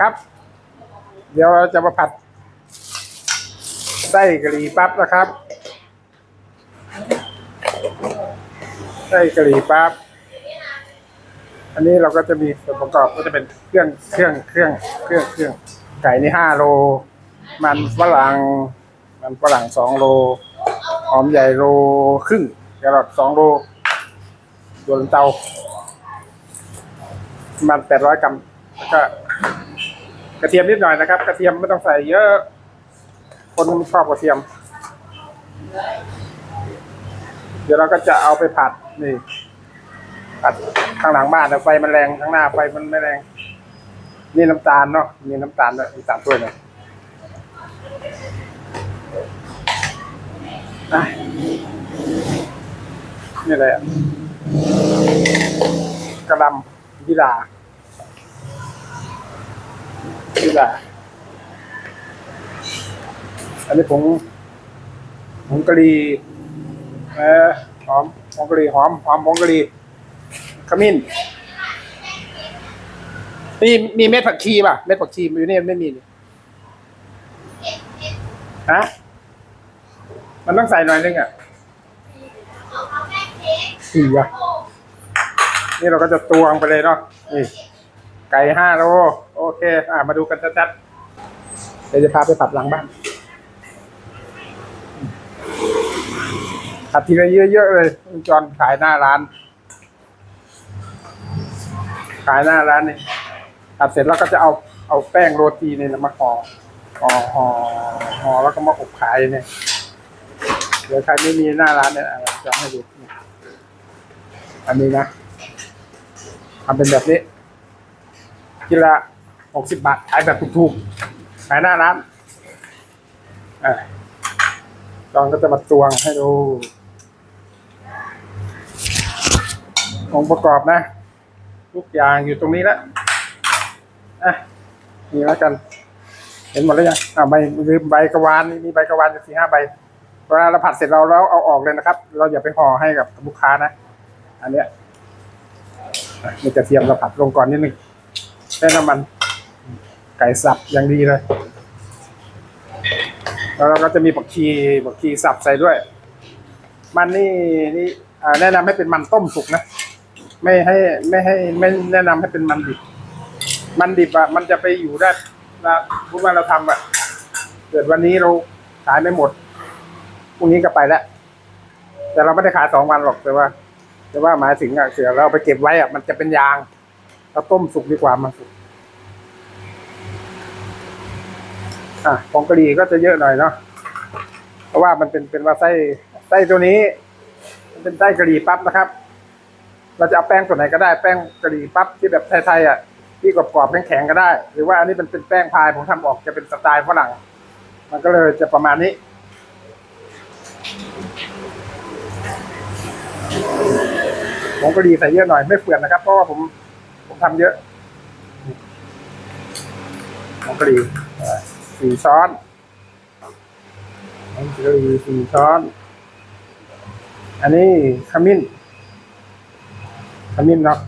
ครับ เดี๋ยวเราจะมาผัด ไส้กะหรี่ปั๊บนะครับ ไส้กะหรี่ปั๊บอันนี้เราก็จะมีส่วนประกอบก็จะเป็นเครื่องเครื่องเครื่องเครื่องเครื่องไก่นี่ห้าโล มันฝรั่งมันฝรั่งสองโลหอมใหญ่โลครึ่งแครอทสองโลโยนเตา ประมันแปดร้อยกรัมแล้วก็ กระเทียมนิดหน่อยนะครับ กระเทียมไม่ต้องใส่เยอะ คนไม่ชอบกระเทียม เดี๋ยวเราก็จะเอาไปผัดนี่ผัดข้างหลังบ้านแต่ไฟมันแรงข้างหน้าไฟมันไม่แรง นี่น้ำตาลเนาะมีน้ำตาลด้วยน้ำตาลถ้วยหนึ่งอะนี่อะไรอะกระลำ ยีรายีราอันนี้ผงผงกะหรี่เออหอมผงกะหรี่หอมหอมผงกะหรี่ขมิ้นมีมีเม็ดผักชีป่ะ เม็ดผักชีอยู่นี่ไม่มีนี่ฮะมันต้องใส่หน่อยนึงอะสี่อะ นี่เราก็จะตวงไปเลยเนาะนี่ไก่ห้าโลโอเค อ่ามาดูกันชัดๆเดี๋ยวจะพาไปผัดหลังบ้านผัดทีละเยอะๆเลยจอนขายหน้าร้าน ขายหน้าร้านนี่ผัดเสร็จแล้วก็จะเอาเอาแป้งโรตีเนี่ยมาห่อห่อห่อห่อแล้วก็มาอบขายเนี่ยเดี๋ยวใครไม่มีหน้าร้านเนี่ยจะให้ดูอันนี้นะ ทำเป็นแบบนี้กิละหกสิบบาทขายแบบถูกๆขายหน้าร้านอะลองก็จะมาตวงให้ดู องค์ประกอบนะ ทุกอย่างอยู่ตรงนี้แล้วอะนี่แล้วกัน เห็นหมดแล้วยังอ่าใบลืมใบกระวานมีใบกระวานอยู่สี่ห้าใบเวลาเราผัดเสร็จเราแล้วเอาออกเลยนะครับ เราอย่าไปห่อให้กับลูกค้านะ อันเนี้ย มีกระเทียมเราผัดลงก่อนนิดนึงใช้น้ำมัน ไก่สับอย่างดีเลย แล้วเราก็จะมีผักชีผักชีสับใส่ด้วย มันนี่นี่แนะนำให้เป็นมันต้มสุกนะ ไม่ให้ไม่ให้ไม่แนะนำให้เป็นมันดิบ มันดิบอะมันจะไปอยู่ได้นะพูดว่าเราทำอะเกิดวันนี้เราขายไม่หมดพรุ่งนี้ก็ไปแล้ว แต่เราไม่ได้ขายสองวันหรอกแต่ว่า แต่ว่าหมายถึงอะเสือเราเอาไปเก็บไว้อะมันจะเป็นยางเราต้มสุกดีกว่ามันสุกอะผงกะหรี่ก็จะเยอะหน่อยเนาะเพราะว่ามันเป็นเป็นว่าไส้ไส้ตัวนี้ มันเป็นไส้กะหรี่ปั๊บนะครับ เราจะเอาแป้งส่วนไหนก็ได้แป้งกะหรี่ปั๊บที่แบบไทยๆอะที่กรอบๆแข็งๆก็ได้ หรือว่าอันนี้เป็นเป็นแป้งพายผมทำออกจะเป็นสไตล์ฝรั่ง มันก็เลยจะประมาณนี้ ผมกะหรี่ใส่เยอะหน่อยไม่เปื่อนนะครับ เพราะว่าผมผมทำเยอะผงกะหรี่อ่าสี่ช้อนผงกะหรี่สี่ช้อน อันนี้ขมิ้นขมิ้นเนาะ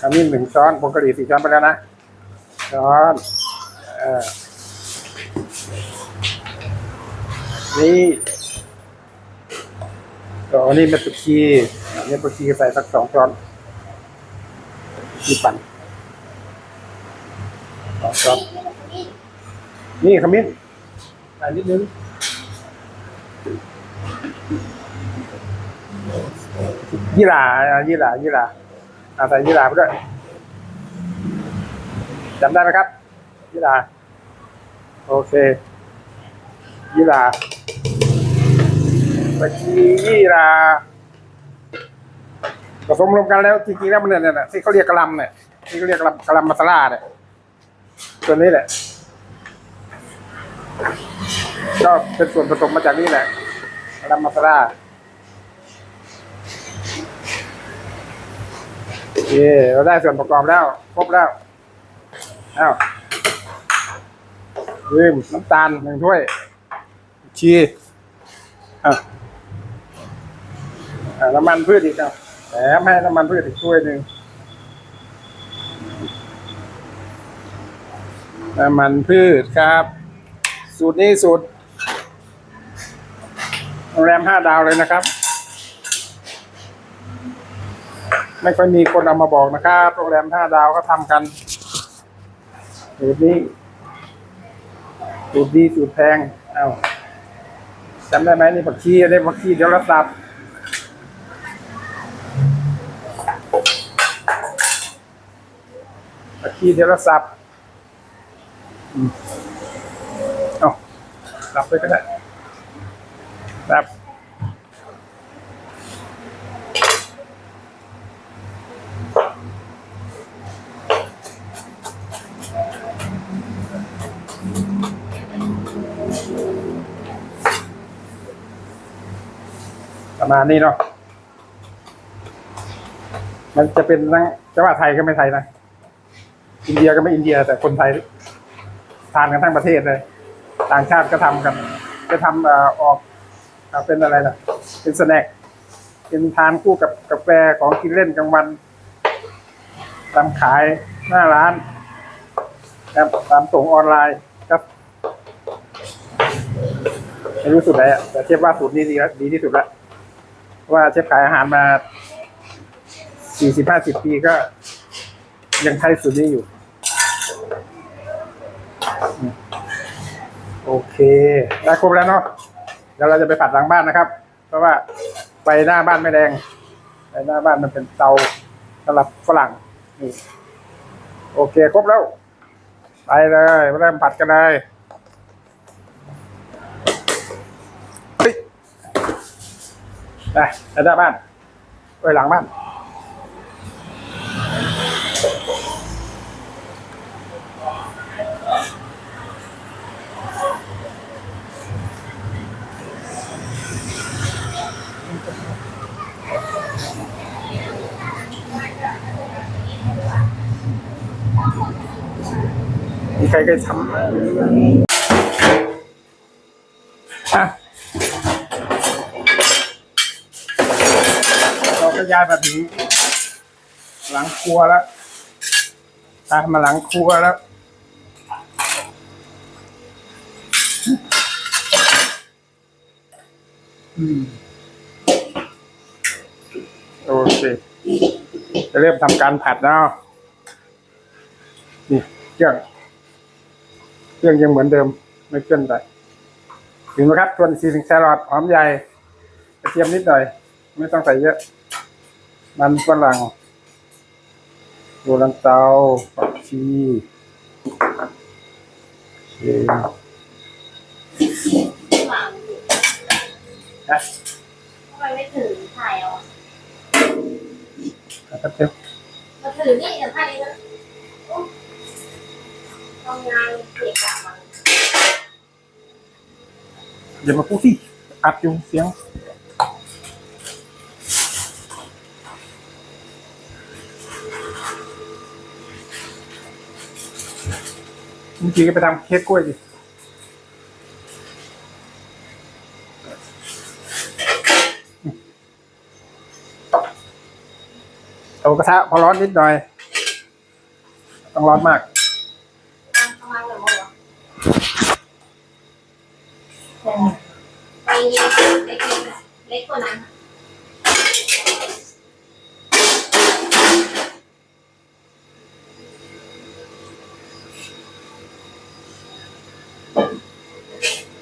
ขมิ้นหนึ่งช้อนผงกะหรี่สี่ช้อนไปแล้วนะช้อนอ่อนี่ก็อันนี้เป็นปุ กชีอันนี้ปุกชีใส่สักสองช้อนชีปั่นสองช้อนนี่ขมิ้นใส่นิดนึงยี่หร่ายี่หร่ายี่หร่าอ่าใส่ยี่หร่าไปด้วยจำได้ไหมครับยี่หร่าโอเคยี่หร่าตะกี้ยี่หร่า ผสมรวมกันแล้วจริงๆแล้วมันเนี่ยเนี่ยที่เขาเรียกกะลำเนี่ยที่เขาเรียกกะลำกะลำมาซาลาเนี่ยตัวนี้แหละก็เป็นส่วนผสมมาจากนี่แหละกะลำมาซาลาโอเคเราได้ส่วนประกอบแล้วครบแล้วอ้าวลืมน้ำตาลหนึ่งถ้วย ชีอะอะน้ำมันพืชอีกอะ แถมให้น้ำมันพืชอีกถ้วยหนึ่งน้ำมันพืชครับ สูตรนี้สูตรโรงแรมห้าดาวเลยนะครับ ไม่ค่อยมีคนเอามาบอกนะครับโรงแรมห้าดาวก็ทำกัน สูตรนี้สูตรดีสูตรแพงเอาจำได้ไหมนี่ผักชีอันนี้ผักชีเดี๋ยวเราสับ ผักชีเดี๋ยวเราสับอืมเอาสับไปก็ได้สับประมาณนี้เนาะ มันจะเป็นทั้งจะว่าไทยก็ไม่ไทยนะ อินเดียก็ไม่อินเดีย แต่คนไทยทานกันทั้งประเทศเลย ต่างชาติก็ทำกัน จะทำออกเป็นอะไรล่ะ เป็นสแน็คเป็นทานคู่กับกาแฟของกินเล่นกลางวันตามขายหน้าร้านครับตามส่งออนไลน์ครับไม่รู้สูตรไหนอะแต่เชฟว่าสูตรนี้ดีแล้วดีที่สุดแล้วเพราะว่าเชฟขายอาหารมาสี่สิบห้าสิบปีก็ยังใช้สูตรนี้อยู่อืม โอเคได้ครบแล้วเนาะเดี๋ยวเราจะไปผัดหลังบ้านนะครับ เพราะว่าไฟหน้าบ้านไม่แดงไฟหน้าบ้านมันเป็นเตาสำหรับฝรั่งนี่โอเคครบแล้ว ไปเลยมาเริ่มผัดกันเลยได้ไปหน้าบ้านไปหลังบ้าน ใครเคยทำอะเราก็ย้ายมาถึงหลังครัวแล้วตามมาหลังครัวแล้วอืมโอเค จะเริ่มทำการผัดแล้วนี่เครื่อง เครื่องยังเหมือนเดิมไม่เคลื่อนไปถึงนะครับส่วนซีลิงแครอทหอมใหญ่กระเทียมนิดหน่อย ไม่ต้องใส่เยอะ มันฝรั่งโรลันเตาผักชีเองวางอยู่นะทำไมไม่ถือถ่ายเอาอะแล้วก็เทียมมาถือนี่เดี๋ยวถ่ายนี้นะโอ๊ะ ทำงานเกี่ยวกับมันอย่ามาพูดที่อัดอยู่เสียง เมื่อกี้ก็ไปทำเค้กกล้วยดิเอากระทะพอร้อนนิดหน่อย ต้องร้อนมาก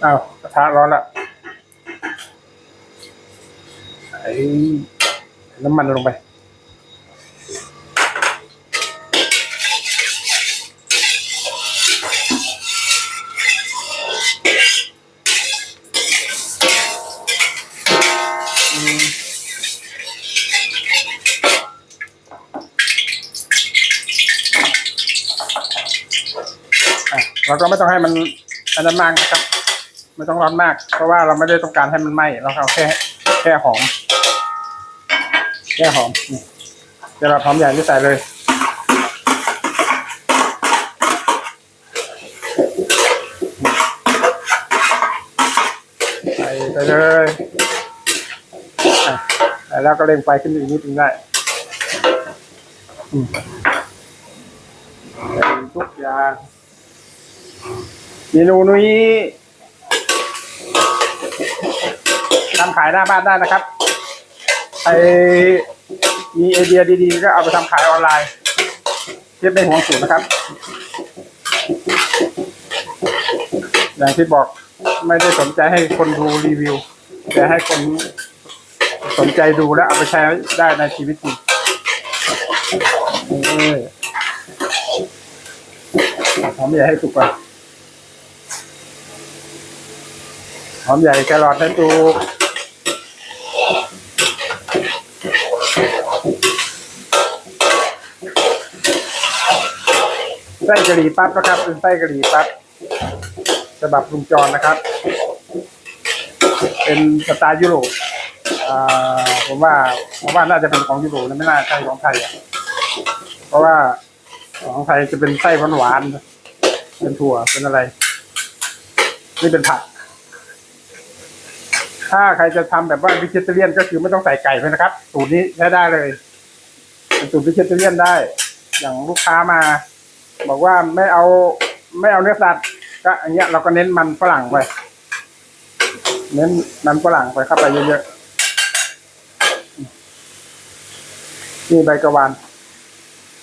อ้าวกระทะร้อนละไอ้น้ำมันลงไปอะเราก็ไม่ต้องให้มันอันนั้นมากนะครับ ไม่ต้องร้อนมาก เพราะว่าเราไม่ได้ต้องการให้มันไหม้เราเอาแค่แค่หอม แค่หอมเดี๋ยวเราหอมใหญ่ที่ใส่เลยใส่ไปเลยแล้วก็เร่งไฟขึ้นอีกนิดนึงได้ทุกอย่างเมนูนี้ ทำขายหน้าบ้านได้นะครับใครมีไอเดียดีๆ ก็เอาไปทำขายออนไลน์เทียบในห่วงสูตรนะครับ อย่างที่บอกไม่ได้สนใจให้คนดูรีวิว แต่ให้คนสนใจดูแล้วเอาไปใช้ได้ในชีวิตจริงหอมใหญ่ให้สุกก่อนหอมใหญ่แครอทให้สุก ไส้กะหรี่ปั๊บนะครับ เป็นไส้กะหรี่ปั๊บฉบับลุงจรนะครับ เป็นสไตล์ยุโรปผมว่าผมว่าน่าจะเป็นของยุโรปนะไม่น่าใช่ของไทยอะเพราะว่าของไทยจะเป็นไส้หวานๆเป็นถั่วเป็นอะไร นี่เป็นผัก ถ้าใครจะทำแบบว่าวิจิเตเรียนก็คือไม่ต้องใส่ไก่เลยนะครับสูตรนี้ใช้ได้เลยเป็นสูตรวิจิเตเรียนได้ อย่างลูกค้ามา บอกว่าไม่เอาไม่เอาเนื้อสัตว์ก็อย่างเงี้ยเราก็เน้นมันฝรั่งไป เน้นมันฝรั่งไปเข้าไปเยอะๆนี่ใบกระวาน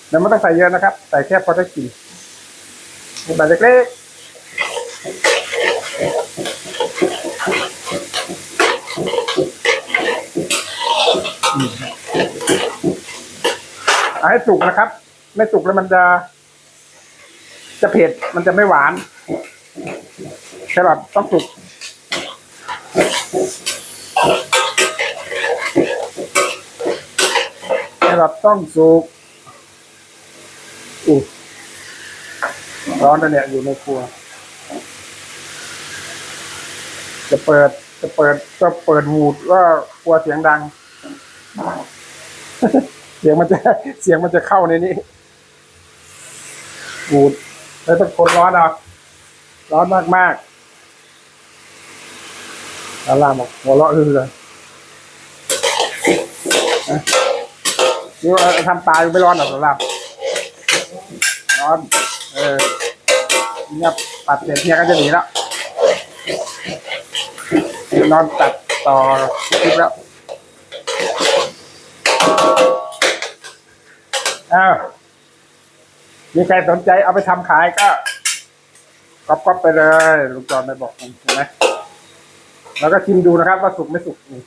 แล้วไม่ต้องใส่เยอะนะครับ ใส่แค่พอได้กินใบเล็กๆเอาให้สุกนะครับ ไม่สุกแล้วมันจะ จะเผ็ดมันจะไม่หวานแครอทต้องสุกแครอทต้องสุกอู้ร้อนนะเนี่ยอยู่ในครัว จะเปิดจะเปิดก็เปิดวูดว่ากลัวเสียงดัง เสียงมันจะเสียงมันจะเข้าในนี้วูด แล้วต้องคนร้อนเอาร้อนมากมากๆอาลาบอกหัวเราะฮือเลยนี่ว่าทำปลายไม่ร้อนหรอกสำหรับร้อน เออเนี่ยปัดเสร็จเฮียก็จะหนีแล้วนอนตัดต่อคลิปแล้วอ้าว มีใครสนใจเอาไปทำขายก็ก๊อปก๊อปไปเลยลุงจอนไปบอกผมเห็นไหมแล้วก็ชิมดูนะครับ ว่าสุกไม่สุกนี่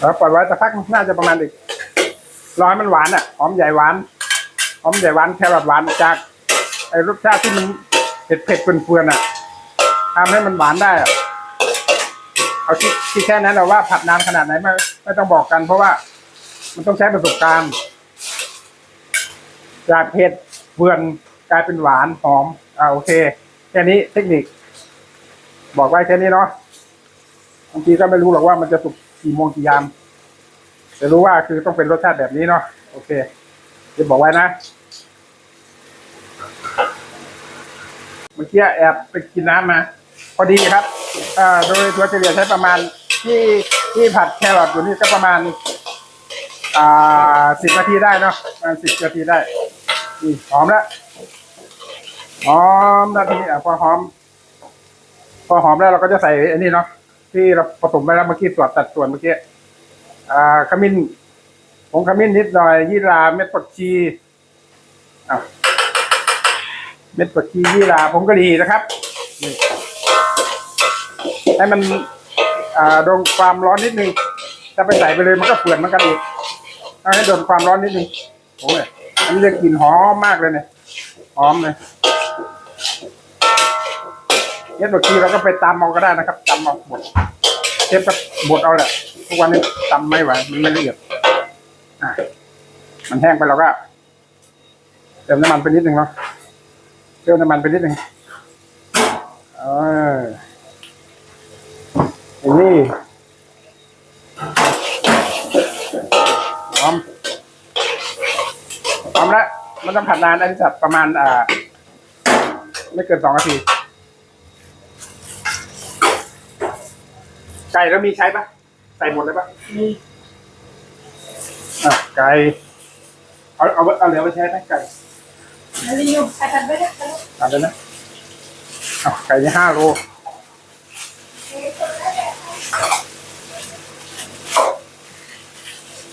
แล้วปล่อยไว้สักพักน่าจะประมาณอีกร้อยมันหวานอะหอมใหญ่หวานหอมใหญ่หวานแครอทหวานจากไอ้รสชาติที่มันเผ็ดเผ็ดเฟื่อนๆอะทำให้มันหวานได้อะ เอาที่ที่แค่นั้นเราว่าผัดนานขนาดไหนไม่ไม่ต้องบอกกัน เพราะว่ามันต้องใช้ประสบการณ์ จากเผ็ดเฟื่อนกลายเป็นหวานหอมอ่าโอเค แค่นี้เทคนิค บอกไว้แค่นี้เนาะบางทีก็ไม่รู้หรอกว่ามันจะสุกกี่โมงกี่ยามแต่รู้ว่าคือต้องเป็นรสชาติแบบนี้เนาะโอเคจะบอกไว้นะเมื่อกี้แอบไปกินน้ำมา พอดีครับโดยตัวเฉลี่ยใช้ประมาณที่ที่ผัดแครอทอยู่นี่ก็ประมาณอ่าสิบนาทีได้เนาะประมาณสิบนาทีได้นี่หอมแล้วหอมนาทีอะพอหอม พอหอมแล้วเราก็จะใส่อันนี้เนาะที่เราผสมไปแล้วเมื่อกี้ตรวจตัดส่วนเมื่อกี้อ่าขมิ้นผงขมิ้นนิดหน่อยยี่ราเม็ดผักชีอะเม็ดผักชียี่ราผงกะหรี่นะครับนี่ ให้มันโดนความร้อนนิดนึงถ้าไปใส่ไปเลยมันก็เปื่อนเหมันกันอีกเอาให้โดนความร้อนนิดนึงโอ้ยอันนี้จะกลิ่นหอมมากเลยเนี่ยหอมเลยเน็ตบางทีเราก็ไปตำเอาก็ได้นะครับตำเอาบดเชฟก็บดเอาแหละทุกวันนี้ตำไม่ไหวมันไม่ละเอียดอะมันแห้งไปเราก็เติมน้ำมันไปนิดนึงเนาะเติมน้ำมันไปนิดนึง อออย่างนี้หอมหอมแล้วมันต้องผัดนานอันนี้ผัดประมาณอ่าไม่เกินสองนาที ไก่แล้วมีใช้ปะใส่หมดเลยปะนี่อะไก่เอาเอาเอาเหลือไปใช้ไหมไก่มารีวิวใครทำไม่ได้ก็ตัดเลยนะเอา ไก่นี่ห้าโล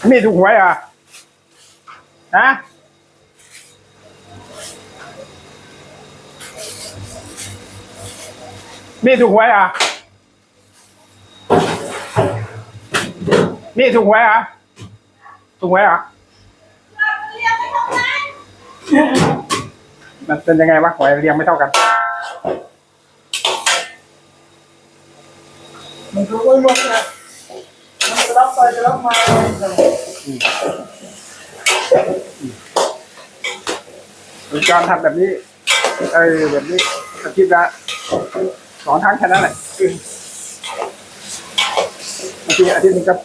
มีถูกหวยอะฮะมีถูกหวยอะมีถูกหวยอะถูกหวยอะเรียกไม่ทำงานมันเป็นยังไงวะหวยเรียงไม่เท่ากัน มันรู้ว่าลงนะมันจะรับไปจะรับมาการทำแบบนี้เออแบบนี้อาทิตย์ละสองครั้งแค่นั้นแหละบางทีอาทิตย์หนึงก็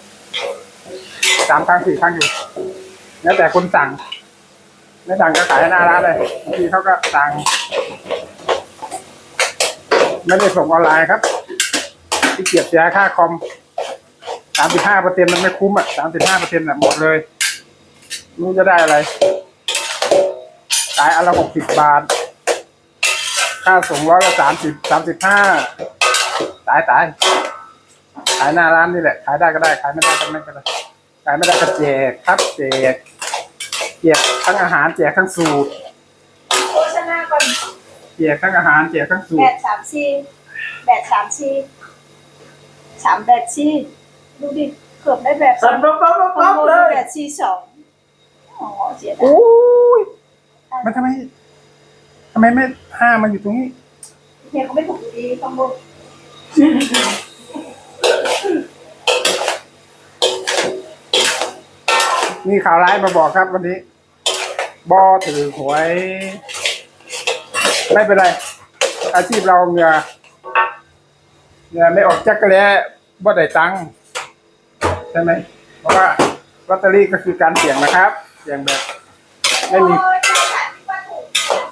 สามครั้งสี่ครั้งอยู่ แล้วแต่คนสั่งไม่สั่งก็ขายหน้าร้านเลยบางทีเขาก็สั่งไม่ได้ส่งออนไลน์ครับ ที่เกียจเสียค่าคอมสามสิบห้าเปอร์เซ็นต์มันไม่คุ้มอะสามสิบห้าเปอร์เซ็นต์อะหมดเลยไม่รู้จะได้อะไรขายอันละหกสิบบาท ค่าส่งร้อยละสามสิบสามสิบห้าตายตายขายหน้าร้านนี่แหละ ขายได้ก็ได้ ขายไม่ได้ก็ไม่เป็นไรขายไม่ได้ก็แจกครับแจกแจกทั้งอาหารแจกทั้งสูตรโฆษณาก่อนแจกทั้งอาหารแจกทั้งสูแบตรดสามสี่แบดสามสี่ สามแบดสี่ดูดิเกือบได้แบบสั่นปั๊บปั๊บปั๊บคอมปั๊บโบเลได้ยแบบสี่สองอ๋อเสียดายโอ้ยมันทำไมทำไมไม่ห้ามันอยู่ตรงนี้ เฮียเขาไม่ถูกอยู่ดีคอมโบมีข่าวร้ายมาบอกครับวันนี้ บอถือหวย ไม่เป็นไร อาชีพเราเหงื่อเหงื่อไม่ออกจักรแล้ บ่ได้ตังค์ใช่ไหม เพราะว่าลอตเตอรี่ก็คือการเสี่ยงนะครับ เสี่ยงแบบ ไม่มี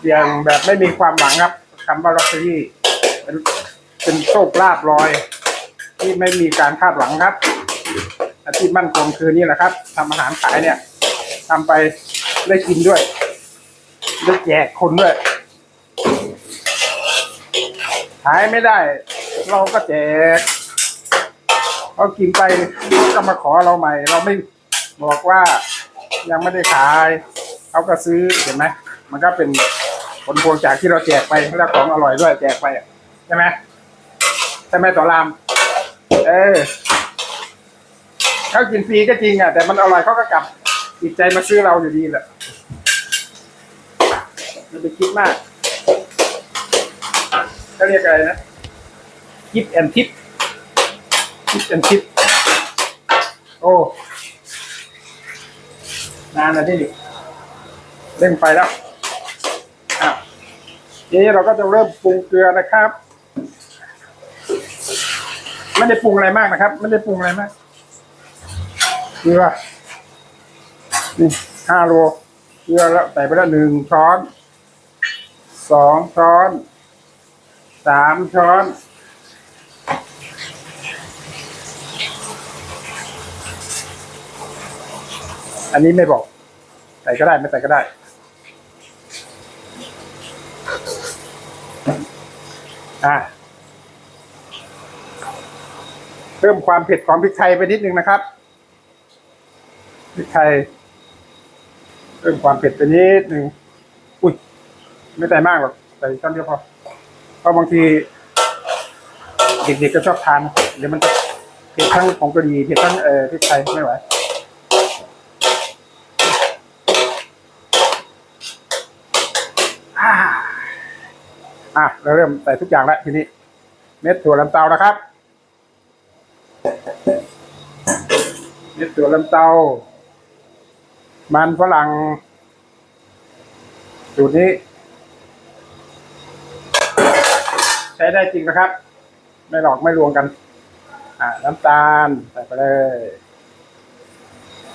เสี่ยงแบบไม่มีความหวังครับคำว่าลอตเตอรี่เป็นเป็นโชคลาภลอย ที่ไม่มีการคาดหวังครับอาชีพมั่นคงคือนี่แหละครับทำอาหารขายเนี่ยทำไปได้กินด้วยได้แจกคนด้วยขายไม่ได้ เราก็แจก เขากินไปเขาก็มาขอเราใหม่ เราไม่บอกว่ายังไม่ได้ขายเขาก็ซื้อเห็นไหมมันก็เป็นผลพวงจากที่เราแจกไปแล้วของอร่อยด้วยแจกไปใช่ไหมใช่ไหมต่อราม เออเขากินฟรีก็จริงอะแต่มันอร่อยเขาก็กลับจิตใจมาซื้อเราอยู่ดีแหละอย่าไปคิดมากเขาเรียกอะไรนะคิดแอนทิป คิดแอนทิปโอ้ นานแล้วนี่เร่งไฟแล้วอ้าวทีนี้เราก็จะเริ่มปรุงเกลือนะครับ ไม่ได้ปรุงอะไรมากนะครับ ไม่ได้ปรุงอะไรมากเกลือนี่ห้าโลเกลือแล้วใส่ไปแล้วหนึ่งช้อนสองช้อนสามช้อน อันนี้ไม่บอก ใส่ก็ได้ไม่ใส่ก็ได้ อ่าเพิ่มความเผ็ดของพริกไทยไปนิดนึงนะครับพริกไทยเพิ่มความเผ็ดไปนิดนึงอุ้ยไม่ใส่มากหรอกใส่ช้อนเดียวพอเพราะบางทีเด็กๆก็ชอบทานเดี๋ยวมันจะเผ็ดทั้งของกะหรี่เผ็ดทั้งเอ่อพริกไทยไม่ไหว อะเราเริ่มใส่ทุกอย่างแล้วทีนี้ เม็ดถั่วลันเตานะครับ เม็ดถั่วลันเตา มันฝรั่งสูตรนี้ ใช้ได้จริงนะครับ ไม่หลอกไม่ลวงกัน อ่าน้ำตาลใส่ไปเลย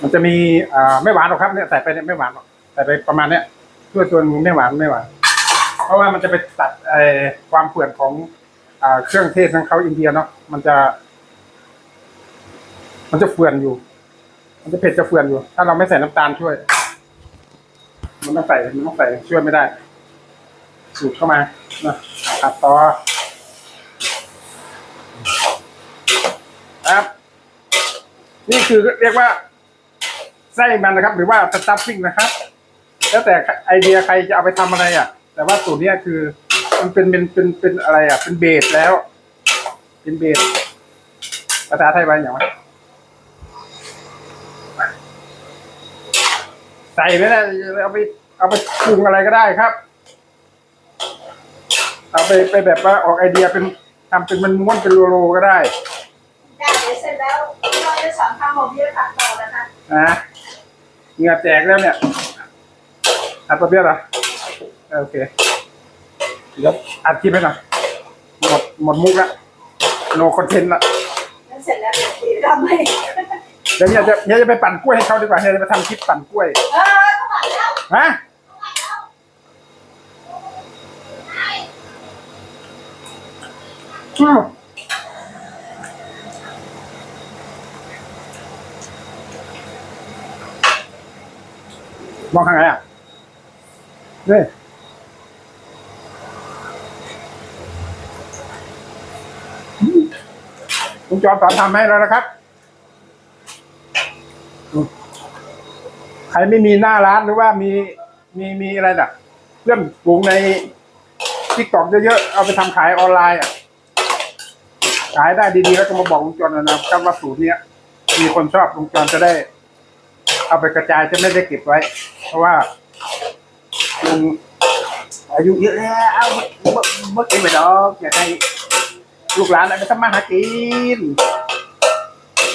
มันจะมีอ่าไม่หวานหรอกครับเนี่ยใส่ไปเนี่ยไม่หวานหรอกใส่ไปประมาณเนี้ยเพื่อตัวไม่หวานไม่หวาน เพราะว่ามันจะไปตัดไอความเปื่อนของอเครื่องเทศของเขาอินเดียเนาะมันจะ มันจะเฟื่อนอยู่ มันจะเผ็ดจะเฟื่อนอยู่ ถ้าเราไม่ใส่น้ำตาลช่วย มันต้องใส่มันต้องใส่ช่วยไม่ได้ สูตรเข้ามานะผัดต่อครับ นี่คือเรียกว่าไส้มันนะครับ หรือว่าสตัฟฟิ้งนะครับ แล้วแต่ไอเดียใครจะเอาไปทำอะไรอะ แต่ว่าสูตรเนี้ยคือ มันเป็นเป็นเป็นเป็นอะไรอะ เป็นเบสแล้ว เป็นเบสภาษาไทยว่าอย่างไรใส่ไปนะเอาไปเอาไปปรุงอะไรก็ได้ครับ เอาไปไปแบบว่าออกไอเดียเป็นทำเป็นมันม้วนเป็นโลๆก็ได้ได้เดี๋ยวเสร็จแล้วเราจะสอนทำหมกเยอะผัดต่อนะคะนะเหงื่อแตกแล้วเนี่ยอัดตัวเบี้ยเหรอเออ โอเค เดี๋ยวอัดคลิปไปหน่อยหมดหมดมุกละโนคอนเทนต์ละแล้วเสร็จแล้วเดี๋ยวพี่ทำให้เดี๋ยวเนี่ยจะเนี่ยจะไปปั่นกล้วยให้เขาดีกว่าเนี่ยจะไปทำคลิปปั่นกล้วยเออต้องผัดแล้วฮะอืมมองข้างไหนอะนี่ลุ จอมสอนทำให้แล้วนะครับ ใครไม่มีหน้าร้านหรือว่ามีมีมีอะไรน่ะเพื่อนปลูงในทิกตอกเยอะๆ เอาไปทำขายออนไลน์อะ ขายได้ดีๆ แล้วก็มาบอกลุงจอนนะครับว่าสูตรเนี้ยมีคนชอบลุงจอนจะได้ เอาไปกระจายจะไม่ได้เก็บไว้ เพราะว่าลุงอายุเยอะแล้วเมื่อเมื่อกินไปดอกอยากให้ ลูกหลานอาไปทำมาหากิน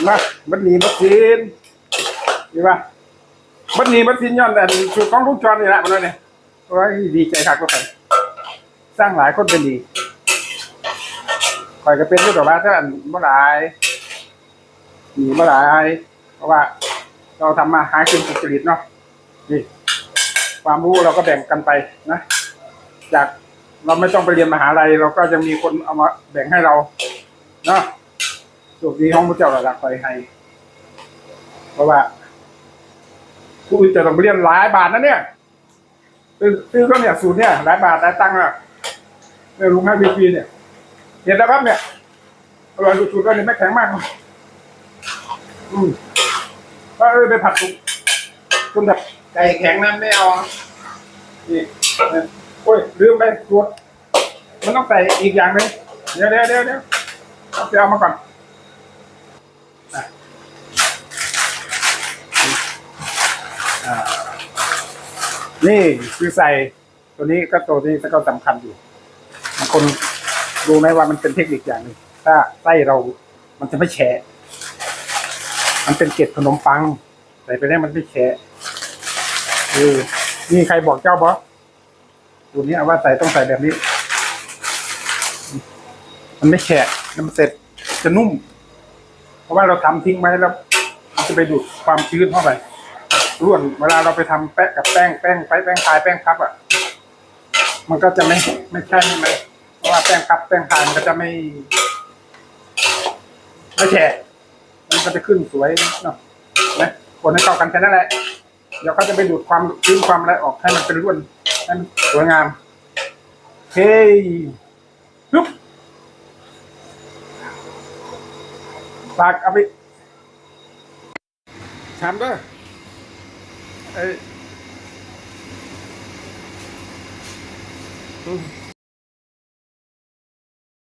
มาบัดนี้บัดกินดีป่ะบัดนี้บัดกินย้อนแต่สูตรของลุงจอนนี่แหละมันเลยเนี่ยโอ้ยดีใจคักก็ไปสร้างหลายคนเป็นดีคอยก็เป็นด้วยกับว่าถ้าเมื่อหลายหนีเมื่อหลายเพราะว่า เราทำมาหากินสุจริตเนาะนี่ความรู้เราก็แบ่งกันไปนะ จาก เราไม่ต้องไปเรียนมหาลัยเราก็จะมีคนเอามาแบ่งให้เราเนาะสุดีของพระเจ้าระดับไปให้เพราะว่า ผู้อื่นจะต้องเรียนหลายบาทนะเนี่ยซื้อซื้อก็เนี่ยสูตรเนี่ยหลายบาทหลายตังค์อะเนี่ยลุงให้ฟรีๆเนี่ยเห็นแล้วครับเนี่ยอร่อยสุดๆก็เนี่ยไม่แข็งมากอืมก็เออไปผัดสุกคุณแบบไก่แข็งนะไม่เอานี่ โอ้ยลืมไปตรวจมันต้องใส่อีกอย่างหนึ่งเดี๋ยวเดี๋ยวเดี๋ยวเดี๋ยวเอาไปเอามาก่อนนี่คือใส่ตัวนี้ก็ตัวนี้ก็สำคัญอยู่บางคนรู้ไหมว่ามันเป็นเทคนิคอย่างหนึ่งถ้าไส้เรามันจะไม่แฉะมันเป็นเกล็ดขนมปัง ใส่ไปได้มันไม่แฉะเออนี่ใครบอกเจ้าบอส ตัวนี้เอาว่าใส่ต้องใส่แบบนี้ มันไม่แฉะแล้วมันเสร็จจะนุ่ม เพราะว่าเราทำทิ้งไว้แล้วมันจะไปดูดความชื้นเข้าไปร่วนเวลาเราไปทำแป้งกับแป้งแป้งไปแป้งพายแป้งพับอะ มันก็จะไม่ไม่ใช่ไหมเพราะว่าแป้งพับแป้งพายมันก็จะไม่ไม่แฉะมันก็จะขึ้นสวยเนาะนะคนให้เข้ากันแค่นั้นแหละเดี๋ยวเขาจะไปดูดความชื้นความอะไรออกให้มันเป็นร่วน สวยงามเฮ้ยฮึบฝากเอาไปทำด้วยเอ้ยอืม